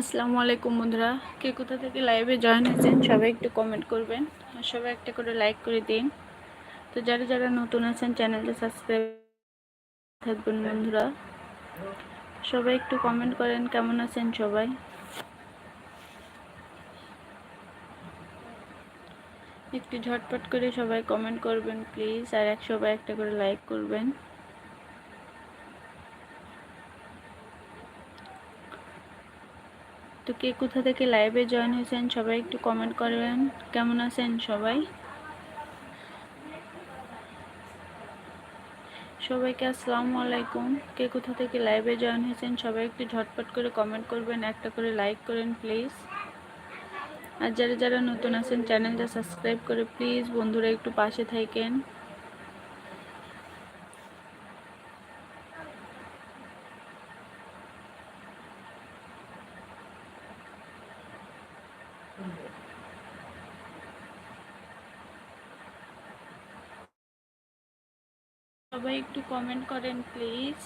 আসসালামু আলাইকুম বন্ধুরা। কে কোথা থেকে লাইভে জয়েন হয়েছেন, সবাই একটু কমেন্ট করবেন। আর সবাই একটা করে লাইক করে দিন। তো যারা যারা নতুন আছেন চ্যানেলটা সাবস্ক্রাইব থাকবেন বন্ধুরা। সবাই একটু কমেন্ট করেন, কেমন আছেন সবাই? একটু ঝটপট করে সবাই কমেন্ট করবেন প্লিজ আর এক সবাই একটা করে লাইক করবেন। তো কে কোথা থেকে লাইভে জয়েন হয়েছেন সবাই একটু কমেন্ট করবেন। কেমন আছেন সবাই? সবাইকে আসসালামু আলাইকুম। কে কোথা থেকে লাইভে জয়েন হয়েছেন সবাই একটু ঝটপট করে কমেন্ট করবেন, একটা করে লাইক করেন প্লিজ আর যারা যারা নতুন আছেন চ্যানেলটা সাবস্ক্রাইব করে প্লিজ বন্ধুরা একটু পাশে থাকেন। সবাই একটু কমেন্ট করেন প্লিজ